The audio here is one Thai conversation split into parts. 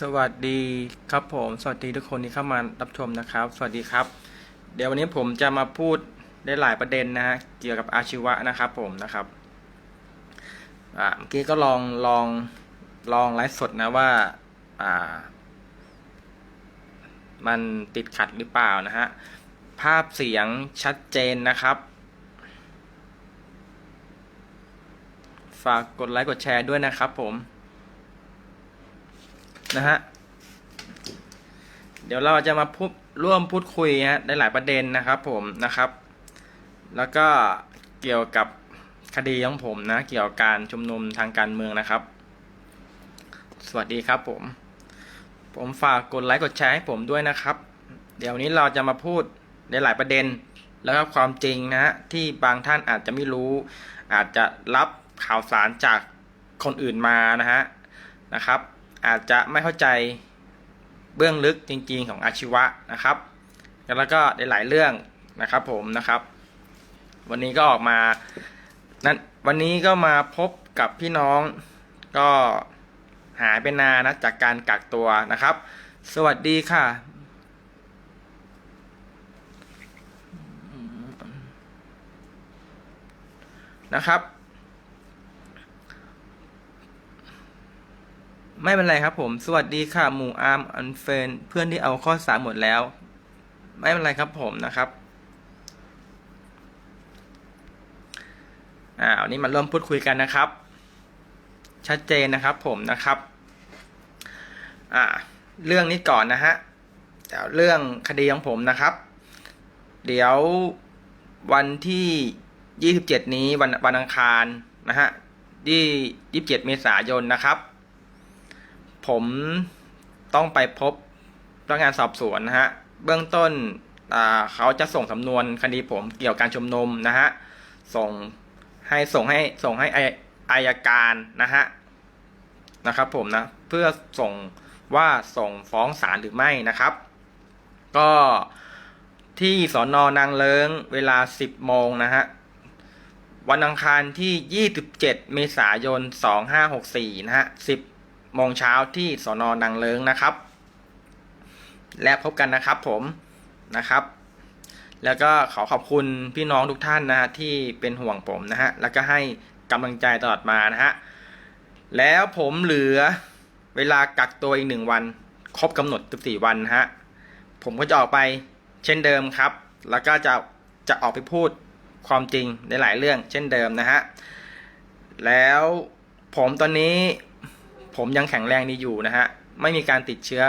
สวัสดีครับผม สวัสดีทุกคนที่เข้ามารับชมนะครับ สวัสดีครับ เดี๋ยววันนี้ผมจะมาพูดได้หลายประเด็นนะฮะเกี่ยวกับอาชีวะนะครับผมนะครับอ่าเมื่อกี้ก็ลองลองลองไลฟ์สดนะว่าอ่า มันติดขัดหรือเปล่านะฮะภาพเสียงชัดเจนนะครับฝากกดไลค์กดแชร์ด้วยนะครับผม นะฮะ เดี๋ยวเราจะมาพูดร่วมพูดคุยฮะได้หลายประเด็นนะครับ ผมนะครับ แล้วก็เกี่ยวกับคดีของผมนะ เกี่ยวกับการชุมนุมทางการเมืองนะครับ สวัสดีครับผม ผมฝากกดไลค์กดแชร์ให้ผมด้วยนะครับ เดี๋ยวนี้เราจะมาพูดในหลายประเด็นแล้วก็ความจริงนะฮะที่บางท่านอาจจะไม่รู้ อาจจะรับข่าวสารจากคนอื่นมานะฮะนะครับ อาจจะไม่เข้าใจเบื้องลึกจริง ๆ ของอาชีวะนะครับแล้วก็ในหลายเรื่องนะครับผมนะครับ วันนี้ก็ออกมานั้นวันนี้ก็มาพบกับพี่น้องก็หายไปนานนะจากการกักตัวนะครับ สวัสดีค่ะ นะครับ ไม่เป็นไรครับผม สวัสดีค่ะ หมู่อาร์มอันเฟนเพื่อนที่เอาข้อสามหมดแล้ว ไม่เป็นไรครับผมนะครับอ่าวันนี้มาเริ่มพูดคุยกันนะครับ ชัดเจนนะครับผมนะครับอ่าเรื่องนี้ก่อนนะฮะเดี๋ยวเรื่องคดีของผมนะครับ เดี๋ยววันที่ 27 นี้วันวันอังคารนะฮะที่ 27 เมษายนนะครับ ผมต้องไปพบพนักงานสอบสวนนะฮะ เบื้องต้นเขาจะส่งสำนวนคดีผมเกี่ยวกับการชุมนุมนะฮะ ส่งให้ส่งให้ส่งให้อายอายการนะฮะนะครับผมนะเพื่อส่งว่าส่งฟ้องศาลหรือไม่นะครับ ก็ที่สอนอนางเลิงเวลา 10 โมงนะฮะ วันอังคารที่ 27 เมษายน 2564 นะฮะ 10 โมงเช้าที่สอนอนางเลิงนะครับ และพบกันนะครับผมนะครับ แล้วก็ขอขอบคุณพี่น้องทุกท่านนะฮะที่เป็นห่วงผมนะฮะแล้วก็ให้กำลังใจตลอดมานะฮะแล้วผมเหลือเวลากักตัวอีกหนึ่งวัน ครบกำหนด 14 วันนะฮะผมก็จะออกไปเช่นเดิมครับ แล้วก็จะจะออกไปพูดความจริงในหลายเรื่องเช่นเดิมนะฮะ แล้วผมตอนนี้ ผมยังแข็งแรงดีอยู่นะฮะ ไม่มีการติดเชื้อ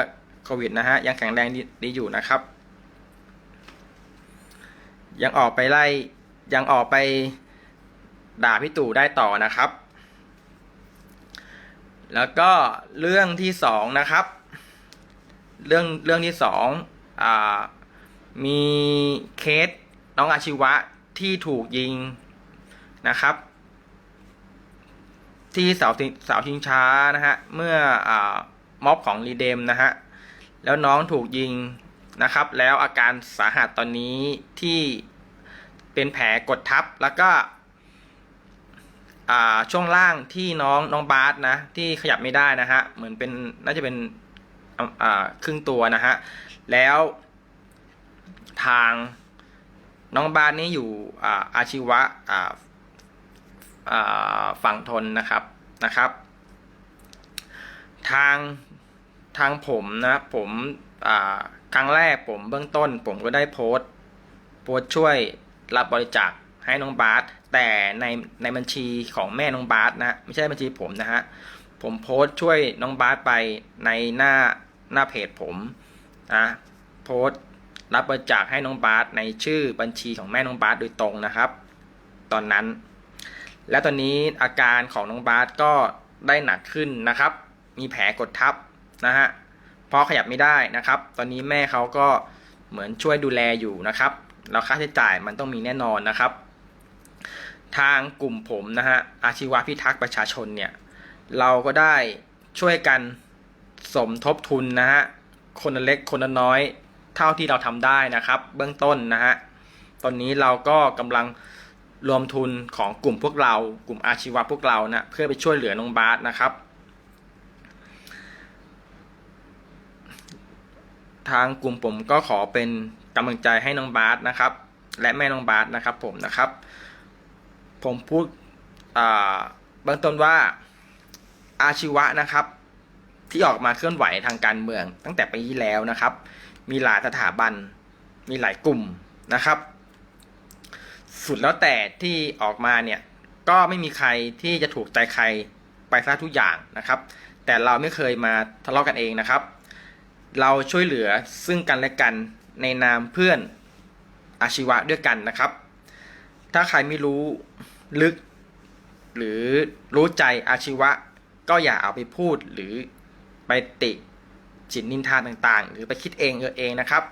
โควิดนะฮะ ยังแข็งแรงดีอยู่นะครับ ยังออกไปไล่ ยังออกไปด่าพี่ตู่ได้ต่อนะครับ แล้วก็เรื่องที่สองนะครับ เรื่องเรื่องที่สองอ่ามีเคสน้องอาชีวะที่ถูกยิงนะครับ ที่เสาชิงเสาชิงช้านะฮะเมื่ออม็อบของรีเดมนะฮะแล้วน้องถูกยิงนะครับ แล้วอาการสาหัสตอนนี้ที่เป็นแผลกดทับแล้วก็ช่วงล่างที่น้องน้องบาสนะที่ขยับไม่ได้นะฮะเหมือนเป็นน่าจะเป็นครึ่งตัวนะฮะแล้วทางน้องบาสนี่อยู่อาอาชีวะ ฝั่งทนนะครับนะครับ ทางทางผมนะผมครั้งแรกผมเบื้องต้น ผมก็ได้โพสต์โพสต์ช่วยรับบริจาคให้น้องบาสแต่ในในบัญชีของแม่น้องบาสนะไม่ใช่บัญชีผมนะฮะผมโพสต์ช่วยน้องบาสไปในหน้าหน้าเพจผมนะโพสต์รับบริจาคให้น้องบาสในชื่อบัญชีของแม่น้องบาสโดยตรงนะครับ ตอนนั้น และตอนนี้อาการของน้องบาสก็ได้หนักขึ้นนะครับ มีแผลกดทับนะฮะเพราะขยับไม่ได้นะครับ ตอนนี้แม่เขาก็เหมือนช่วยดูแลอยู่นะครับแล้วค่าใช้จ่ายมันต้องมีแน่นอนนะครับ ทางกลุ่มผมนะฮะอาชีวะพิทักษ์ประชาชนเนี่ยเราก็ได้ช่วยกันสมทบทุนนะฮะคนเล็กคนน้อยเท่าที่เราทำได้นะครับ เบื้องต้นนะฮะตอนนี้เราก็กำลัง รวมทุนของกลุ่มพวกเรา กลุ่มอาชีวะพวกเรานะเพื่อไปช่วยเหลือน้องบาสนะครับ ทางกลุ่มผมก็ขอเป็นกำลังใจให้น้องบาสนะครับ และแม่น้องบาสนะครับผมนะครับ ผมพูดเบื้องต้นว่าอาชีวะนะครับ ที่ออกมาเคลื่อนไหวทางการเมือง ตั้งแต่ปีที่แล้วนะครับ มีหลายสถาบัน มีหลายกลุ่มนะครับ สุดแล้วแต่ที่ออกมาเนี่ยก็ไม่มีใครที่จะถูกใจใครไปซะทุกอย่างนะครับ แต่เราไม่เคยมาทะเลาะกันเองนะครับ เราช่วยเหลือซึ่งกันและกันในนามเพื่อนอาชีวะด้วยกันนะครับ ถ้าใครไม่รู้ลึก หรือรู้ใจอาชีวะ ก็อย่าเอาไปพูดหรือไปติจิตนินทาต่างๆ หรือไปคิดเองเออเองนะครับ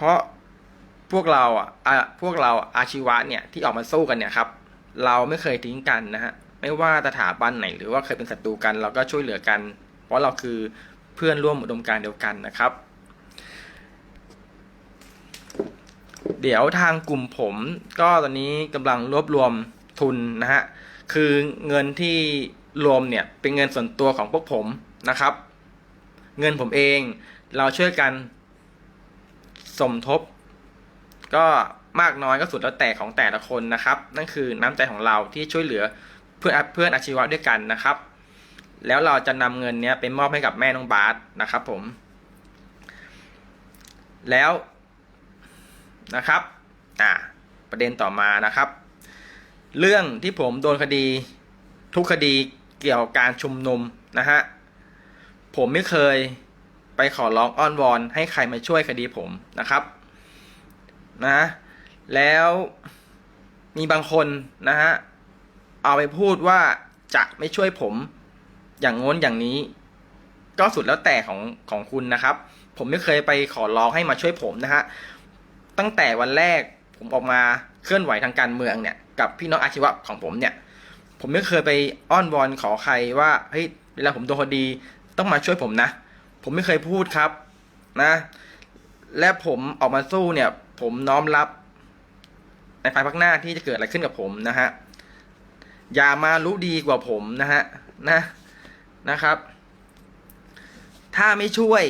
เพราะพวกเราอะพวกเราอาชีวะเนี่ยที่ออกมาสู้กันเนี่ยครับ เราไม่เคยทิ้งกันนะฮะไม่ว่าสถาบันไหนหรือว่าเคยเป็นศัตรูกัน เราก็ช่วยเหลือกัน เพราะเราคือเพื่อนร่วมอุดมการเดียวกันนะครับ เดี๋ยวทางกลุ่มผมก็ตอนนี้กำลังรวบรวมทุนนะฮะคือเงินที่รวมเนี่ยเป็นเงินส่วนตัวของพวกผมนะครับ เงินผมเองเราช่วยกัน สมทบ ก็มากน้อยก็สุดแล้วแต่ของแต่ละคนนะครับ นั่นคือน้ำใจของเราที่ช่วยเหลือเพื่อนเพื่อนอาชีวะด้วยกันนะครับ แล้วเราจะนำเงินเนี้ยไปมอบให้กับแม่น้องบาสนะครับผม แล้วนะครับอ่าประเด็นต่อมานะครับ เรื่องที่ผมโดนคดีทุกคดีเกี่ยวกับการชุมนุมนะฮะผมไม่เคย ไปขอร้องอ้อนวอนให้ใครมาช่วยคดีผมนะครับนะแล้วมีบางคนนะฮะเอาไปพูดว่าจะไม่ช่วยผมอย่างง้นอย่างนี้ ก็สุดแล้วแต่ของของคุณนะครับ ผมไม่เคยไปขอร้องให้มาช่วยผมนะฮะตั้งแต่วันแรกผมออกมาเคลื่อนไหวทางการเมืองเนี่ย กับพี่น้องอาชีวะของผมเนี่ย ผมไม่เคยไปอ้อนวอนขอใครว่าเฮ้ยเวลาผมโดนคดีต้องมาช่วยผมนะ ผมไม่เคยพูดครับ นะ และผมออกมาสู้เนี่ย ผมน้อมรับ ในภายภาคหน้าที่จะเกิดอะไรขึ้นกับผมนะฮะ อย่ามารู้ดีกว่าผมนะฮะ นะ นะครับ ถ้าไม่ช่วย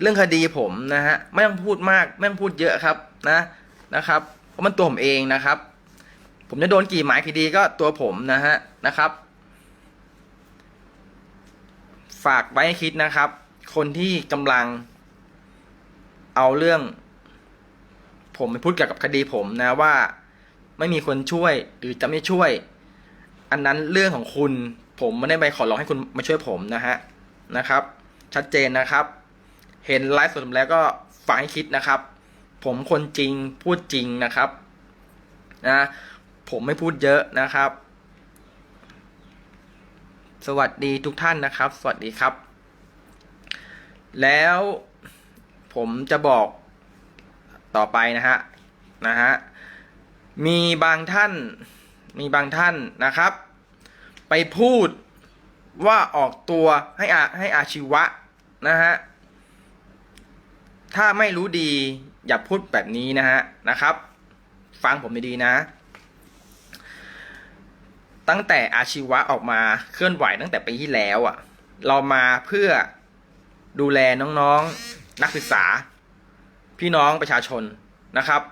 เรื่องคดีผมนะฮะ ไม่ต้องพูดมาก ไม่ต้องพูดเยอะครับ นะ นะครับ เพราะมันตัวผมเองนะครับ ผมจะโดนกี่หมายคดีก็ตัวผมนะฮะ นะครับ ฝากไว้ให้คิดนะครับ คนที่กำลัง เอาเรื่อง ผมไปพูดเกี่ยวกับคดีผมนะว่า ไม่มีคนช่วยหรือจะไม่ช่วย อันนั้นเรื่องของคุณ ผมไม่ได้ไปขอร้องให้คุณมาช่วยผมนะฮะนะครับ ชัดเจนนะครับ เห็นไลฟ์สดผมแล้วก็ฝากให้คิดนะครับ ผมคนจริงพูดจริงนะครับนะผมไม่พูดเยอะนะครับ สวัสดีทุกท่านนะครับ สวัสดีครับ แล้วผมจะบอกต่อไปนะฮะนะฮะมีบางท่านมีบางท่านนะครับ ไปพูดว่าออกตัวให้อาให้อาชีวะนะฮะถ้าไม่รู้ดีอย่าพูดแบบนี้นะฮะนะครับ ฟังผมดีๆนะ ตั้งแต่อาชีวะออกมาเคลื่อนไหวตั้งแต่ปีที่แล้วอะ เรามาเพื่อ ดูแลน้องๆนักศึกษา พี่น้องประชาชนนะครับ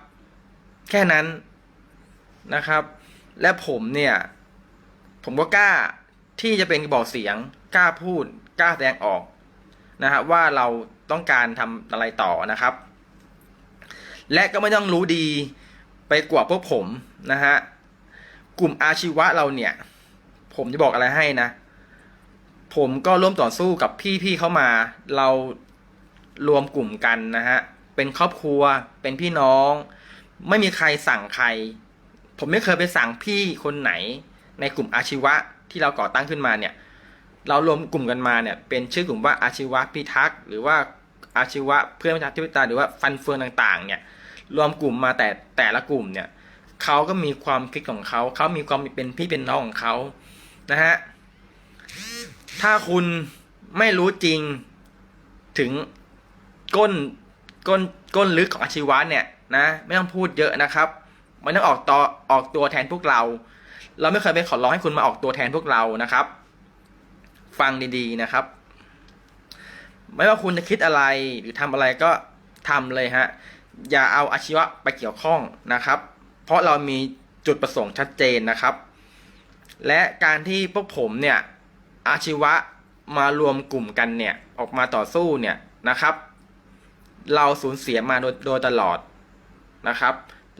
แค่นั้นนะครับ และผมเนี่ย ผมก็กล้าที่จะเป็นบอกเสียง กล้าพูด กล้าแสดงออกนะฮะว่าเราต้องการทำอะไรต่อนะครับ และก็ไม่ต้องรู้ดีไปกว่าพวกผมนะฮะกลุ่มอาชีวะเราเนี่ย ผมจะบอกอะไรให้นะ ผมก็ร่วมต่อสู้กับพี่ๆเข้ามา เรารวมกลุ่มกันนะฮะ เป็นครอบครัว เป็นพี่น้อง ไม่มีใครสั่งใคร ผมไม่เคยไปสั่งพี่คนไหน ในกลุ่มอาชีวะที่เราก่อตั้งขึ้นมาเนี่ย เรารวมกลุ่มกันมาเนี่ย เป็นชื่อกลุ่มว่าอาชีวะพิทักษ์หรือว่าอาชีวะเพื่อนประชาธิปไตยหรือว่าฟันเฟืองต่าง ๆ เนี่ย รวมกลุ่มมาแต่แต่ละกลุ่มเนี่ยเขาก็มีความคิดของเขา เขามีความเป็นพี่เป็นน้องของเขานะฮะ ถ้าคุณไม่รู้จริงถึงก้นก้นก้นลึกของอาชีวะเนี่ยนะไม่ต้องพูดเยอะนะครับไม่ต้องออกต่อออกตัวแทนพวกเรา เราไม่เคยไปขอร้องให้คุณมาออกตัวแทนพวกเรานะครับ ฟังดีๆนะครับ ไม่ว่าคุณจะคิดอะไรหรือทำอะไรก็ทำเลยฮะอย่าเอาอาชีวะไปเกี่ยวข้องนะครับ เพราะเรามีจุดประสงค์ชัดเจนนะครับ และการที่พวกผมเนี่ย อาชีวะมารวมกลุ่มกันเนี่ยออกมาต่อสู้เนี่ยนะครับ เราสูญเสียมาโดยโดยตลอดนะครับ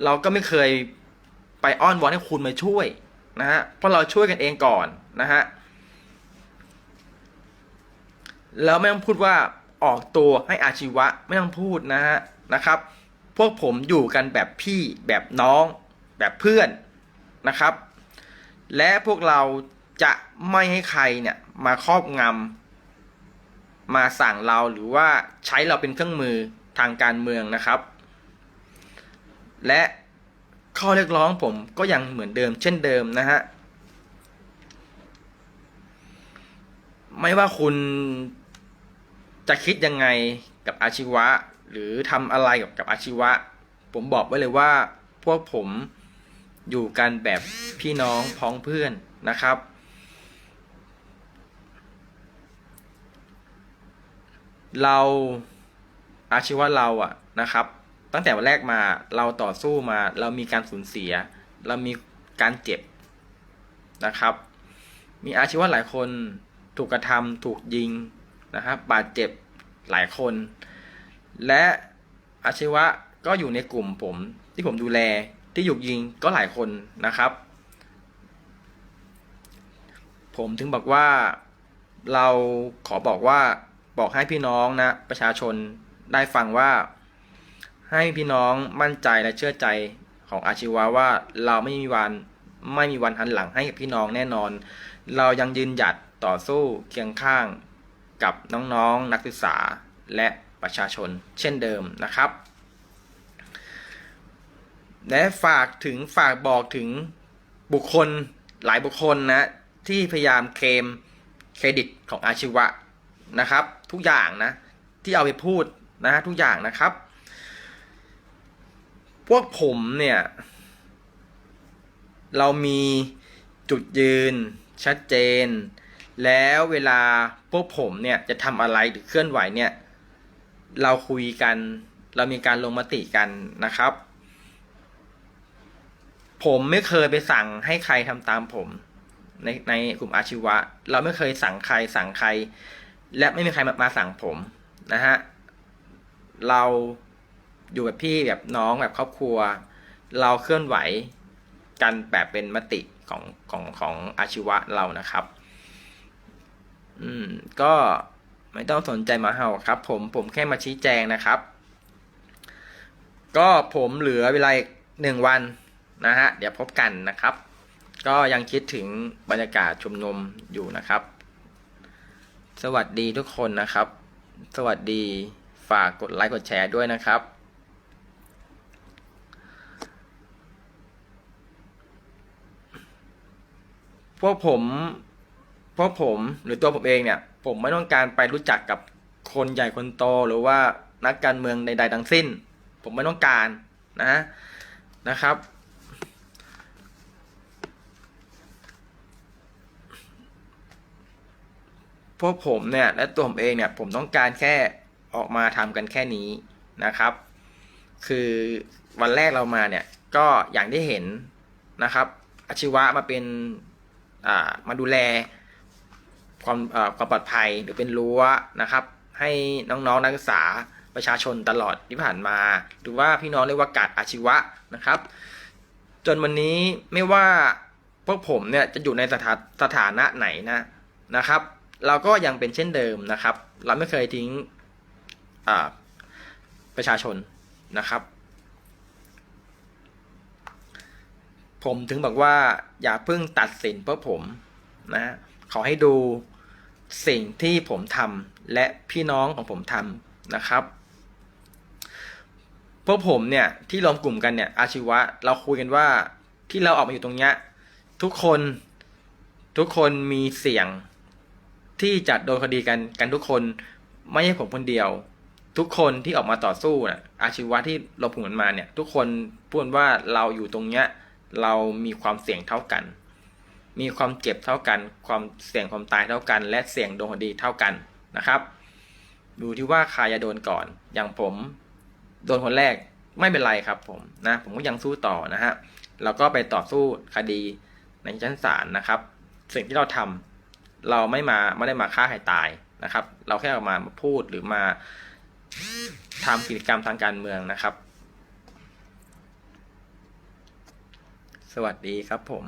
เราก็ไม่เคยไปอ้อนวอนให้คุณมาช่วยนะฮะเพราะเราช่วยกันเองก่อนนะฮะแล้วไม่ต้องพูดว่าออกตัวให้อาชีวะไม่ต้องพูดนะฮะนะครับ พวกผมอยู่กันแบบพี่แบบน้อง แบบเพื่อนนะครับ และพวกเรา จะไม่ให้ใครเนี่ยมาครอบงำมาสั่งเราหรือว่าใช้เราเป็นเครื่องมือทางการเมืองนะครับ และข้อเรียกร้องผมก็ยังเหมือนเดิมเช่นเดิมนะฮะไม่ว่าคุณจะคิดยังไงกับอาชีวะ หรือทำอะไรกับกับอาชีวะ ผมบอกไว้เลยว่า พวกผมอยู่กันแบบพี่น้องพ้องเพื่อนนะครับ เราอาชีวะเราอะนะครับ ตั้งแต่วันแรกมาเราต่อสู้มา เรามีการสูญเสีย เรามีการเจ็บนะครับ มีอาชีวะหลายคนถูกกระทำถูกยิงนะครับบาดเจ็บหลายคน และอาชีวะก็อยู่ในกลุ่มผมที่ผมดูแลที่ถูกยิงก็หลายคนนะครับ ผมถึงบอกว่าเราขอบอกว่า บอกให้พี่น้องนะประชาชนได้ฟังว่า ให้พี่น้องมั่นใจและเชื่อใจของอาชีวะว่าเราไม่มีวันไม่มีวันหันหลังให้กับพี่น้องแน่นอน เรายังยืนหยัดต่อสู้เคียงข้างกับน้องๆนนักศึกษาและประชาชนเช่นเดิมนะครับ และฝากถึงฝากบอกถึงบุคคลหลายบุคคลนะที่พยายามเคลมเครดิตของอาชีวะนะครับ ทุกอย่างนะ ที่เอาไปพูดนะฮะทุกอย่างนะครับ พวกผมเนี่ย เรามีจุดยืนชัดเจน แล้วเวลาพวกผมเนี่ยจะทำอะไรหรือเคลื่อนไหวเนี่ย เราคุยกัน เรามีการลงมติกันนะครับ ผมไม่เคยไปสั่งให้ใครทำตามผมในในกลุ่มอาชีวะ เราไม่เคยสั่งใครสั่งใคร และไม่มีใครมามาสั่งผมนะฮะ เราอยู่แบบพี่แบบน้องแบบครอบครัว เราเคลื่อนไหวกันแบบเป็นมติของของของอาชีวะเรานะครับ อืม ก็ไม่ต้องสนใจมาเห่าครับ ผมผมแค่มาชี้แจงนะครับ ก็ผมเหลือเวลาอีกหนึ่งวันนะฮะ เดี๋ยวพบกันนะครับ ก็ยังคิดถึงบรรยากาศชุมนุมอยู่นะครับ สวัสดีทุกคนนะครับ สวัสดีฝากกดไลค์กดแชร์ด้วยนะครับ พวกผมพวกผมหรือตัวผมเองเนี่ย ผมไม่ต้องการไปรู้จักกับคนใหญ่คนโตหรือว่านักการเมืองใด ๆ ทั้งสิ้น ผมไม่ต้องการนะนะครับ วกผมเนี่ยและตัวผมเองเนี่ยผมต้องการแค่ออกมาทำกันแค่นี้นะครับ คือวันแรกเรามาเนี่ยก็อย่างที่เห็นนะครับ อาชีวะมาเป็นอ่ามาดูแลความความปลอดภัยหรือเป็นรั้วนะครับ ให้น้องๆนักศึกษาประชาชนตลอดที่ผ่านมา หรือว่าพี่น้องเรียกว่ากาดอาชีวะนะครับ จนวันนี้ไม่ว่าพวกผมเนี่ยจะอยู่ในสถาสถานะไหนนะนะครับ เราก็ยังเป็นเช่นเดิมนะครับ เราไม่เคยทิ้งประชาชนนะครับ ผมถึงบอกว่าอย่าเพิ่งตัดสินเพวกผมนะขอให้ดูสิ่งที่ผมทำและพี่น้องของผมทำนะครับพวกผมเนี่ยที่รวมกลุ่มกันเนี่ยอาชีวะเราคุยกันว่าที่เราออกมาอยู่ตรงเนี้ยทุกคนทุกคนมีเสียง ที่จะโดนคดีกันกันทุกคนไม่ใช่ผมคนเดียว ทุกคนที่ออกมาต่อสู้นะอาชีวะที่เรวมกลุ่มกันมาเนี่ย ทุกคนพูดว่าเราอยู่ตรงเนี้ย เรามีความเสี่ยงเท่ากัน มีความเจ็บเท่ากัน ความเสี่ยงความตายเท่ากัน และเสี่ยงโดนคดีเท่ากันนะครับดูที่ว่าใครจะโดนก่อน อย่างผมโดนคนแรกไม่เป็นไรครับผมนะผมก็ยังสู้ต่อนะฮะแล้วก็ไปต่อสู้คดีในชั้นศาลนะครับ สิ่งที่เราทำ เราไม่มาไม่ได้มาฆ่าใครตายนะครับ เราแค่ออกมาพูดหรือมาทำกิจกรรมทางการเมืองนะครับ สวัสดีครับผม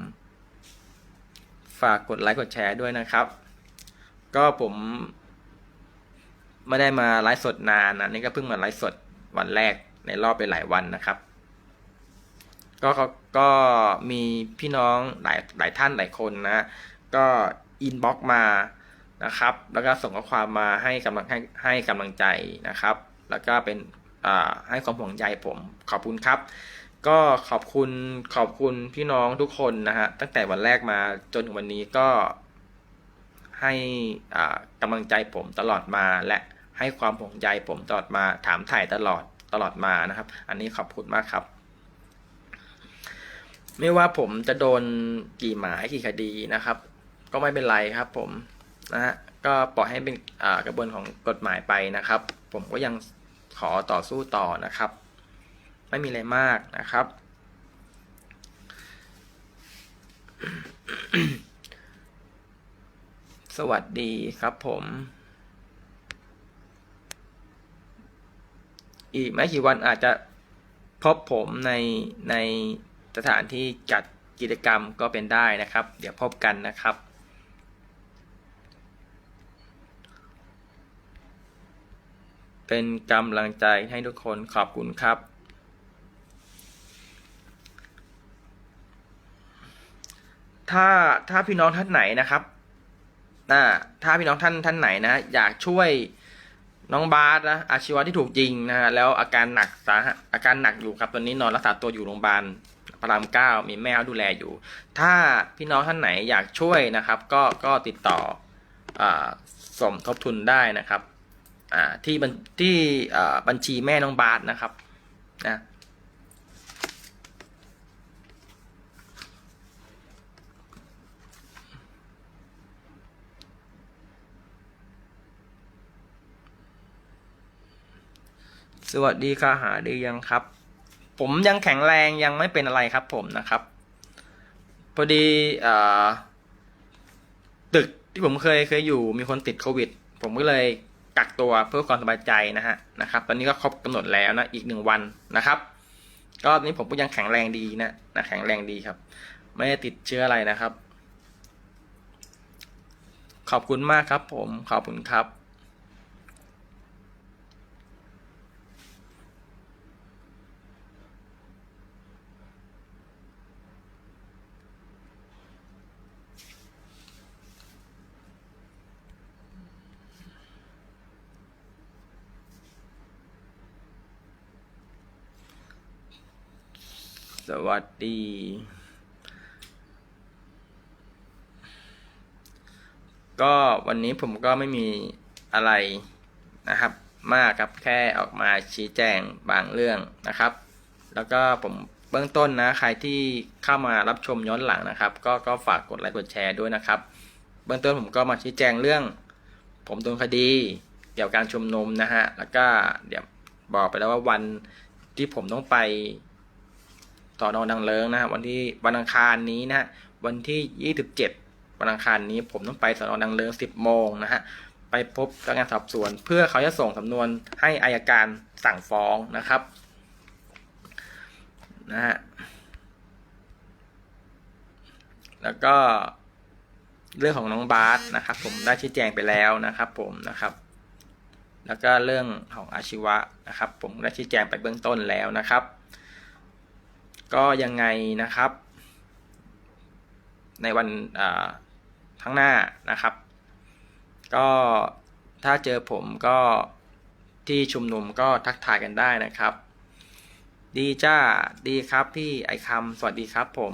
ฝากกดไลค์กดแชร์ด้วยนะครับ ก็ผมไม่ได้มาไลฟ์สดนานนะนี่ก็เพิ่งมาไลฟ์สดวันแรกในรอบไปหลายวันนะครับก็เขาก็มีพี่น้องหลายหลายท่านหลายคนนะ ก็ อินบ็อกมานะครับ แล้วก็ส่งข้อความมาให้กำลังให้ให้กำลังใจนะครับ แล้วก็เป็นให้ความห่วงใยผมขอบคุณครับ ก็ขอบคุณขอบคุณพี่น้องทุกคนนะฮะตั้งแต่วันแรกมาจนถึงวันนี้ก็ให้กำลังใจผมตลอดมาและให้ความห่วงใยผมตลอดมาถามถ่ายตลอดตลอดมานะครับ อันนี้ขอบคุณมากครับ ไม่ว่าผมจะโดนกี่หมายกี่คดีนะครับ ก็ไม่เป็นไรครับผมนะฮะก็ปล่อยให้เป็นกระบวนของกฎหมายไปนะครับ ผมก็ยังขอต่อสู้ต่อนะครับ ไม่มีอะไรมากนะครับ สวัสดีครับผม อีกไม่กี่วันอาจจะพบผมในในสถานที่จัดกิจกรรมก็เป็นได้นะครับ เดี๋ยวพบกันนะครับ เป็นกำลังใจให้ทุกคนขอบคุณครับ ถ้าถ้าพี่น้องท่านไหนนะครับอ่าถ้าพี่น้องท่านท่านไหนนะ อยากช่วยน้องบาสนะอาชีวะที่ถูกยิงนะฮะแล้วอาการหนักสาหัสอาการหนักอยู่ครับตอนนี้นอนรักษาตัวอยู่โรงพยาบาลพระรามเก้ามีแม่ดูแลอยู่ ถ้าพี่น้องท่านไหนอยากช่วยนะครับ ก็ก็ติดต่ออสมทบทุนได้นะครับ อ่าที่บัญที่บัญชีแม่น้องบาสนะครับนะสวัสดีค่ะหาดียังครับ ผมยังแข็งแรงยังไม่เป็นอะไรครับผมนะครับ พอดีอตึกที่ผมเคยเคยอยู่มีคนติดโควิด ผมก็เลย กักตัวเพื่อความสบายใจนะฮะนะครับ ตอนนี้ก็ครบกำหนดแล้วนะอีกหนึ่งวันนะครับ ก็ตอนนี้ผมก็ยังแข็งแรงดีนะนะแข็งแรงดีครับ ไม่ได้ติดเชื้ออะไรนะครับ ขอบคุณมากครับผมขอบคุณครับ สวัสดี ก็วันนี้ผมก็ไม่มีอะไรนะครับ มากครับแค่ออกมาชี้แจงบางเรื่องนะครับ แล้วก็ผมเบื้องต้นนะ ใครที่เข้ามารับชมย้อนหลังนะครับ ก็ก็ฝากกดไลค์กดแชร์ด้วยนะครับ เบื้องต้นผมก็มาชี้แจงเรื่อง ผมโดนคดีเกี่ยวกับการชุมนุมนะฮะแล้วก็เดี๋ยวบอกไปแล้วว่าวันที่ผมต้องไป ต่อนอนดังเลิงนะฮะวันที่วันอังคารนี้นะฮะวันที่ 27วันอังคารนี้ผมต้องไปสอนอดังเลิง 10 โมงนะฮะไปพบพนักงานสอบสวน เพื่อเขาจะส่งสำนวนให้อายการสั่งฟ้องนะครับนะฮะแล้วก็เรื่องของน้องบาสนะครับผมได้ชี้แจงไปแล้วนะครับ ผมนะครับ แล้วก็เรื่องของอาชีวะนะครับ ผมได้ชี้แจงไปเบื้องต้นแล้วนะครับ ก็ยังไงนะครับ ในวันข้างหน้านะครับ ก็ถ้าเจอผมก็ที่ชุมนุมก็ทักทายกันได้นะครับ ดีจ้าดีครับพี่ไอคำสวัสดีครับผม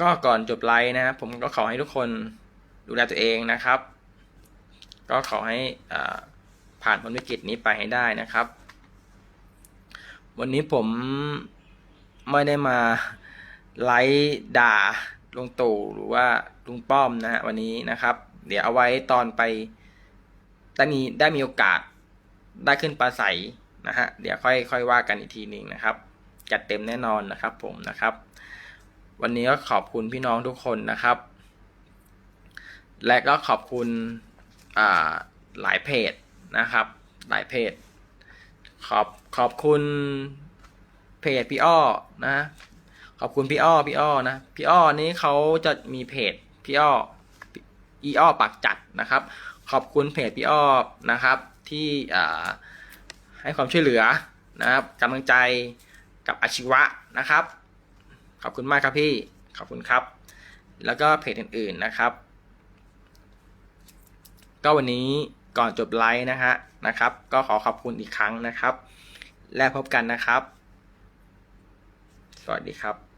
ก็ก่อนจบไลฟ์นะครับผมก็ขอให้ทุกคนดูแลตัวเองนะครับ ก็ขอให้ผ่านพ้นวิกฤตนี้ไปให้ได้นะครับ วันนี้ผมไม่ได้มาไลฟ์ด่าลุงตู่หรือว่าลุงป้อมนะฮะวันนี้นะครับ เดี๋ยวเอาไว้ตอนไปได้มีได้มีโอกาสได้ขึ้นปลาใสนะฮะเดี๋ยวค่อยค่อยว่ากันอีกทีหนึ่งนะครับ จัดเต็มแน่นอนนะครับผมนะครับ วันนี้ก็ขอบคุณพี่น้องทุกคนนะครับ และก็ขอบคุณหลายเพจนะครับ หลายเพจ ขอบขอบคุณเพจพี่อ้อนะ ขอบคุณพี่อ้อพี่อ้อนะพี่อ้อนี้เขาจะมีเพจพี่อ้ออีอ้อปากจัดนะครับ ขอบคุณเพจพี่อ้อนะครับ ที่ให้ความช่วยเหลือนะครับกำลังใจกับอาชีวะนะครับ ขอบคุณมากครับพี่ขอบคุณครับ แล้วก็เพจอื่นๆนะครับ ก็วันนี้ก่อนจบไลฟ์นะฮะนะครับ ก็ขอขอบคุณอีกครั้งนะครับ และพบกันนะครับ สวัสดีครับ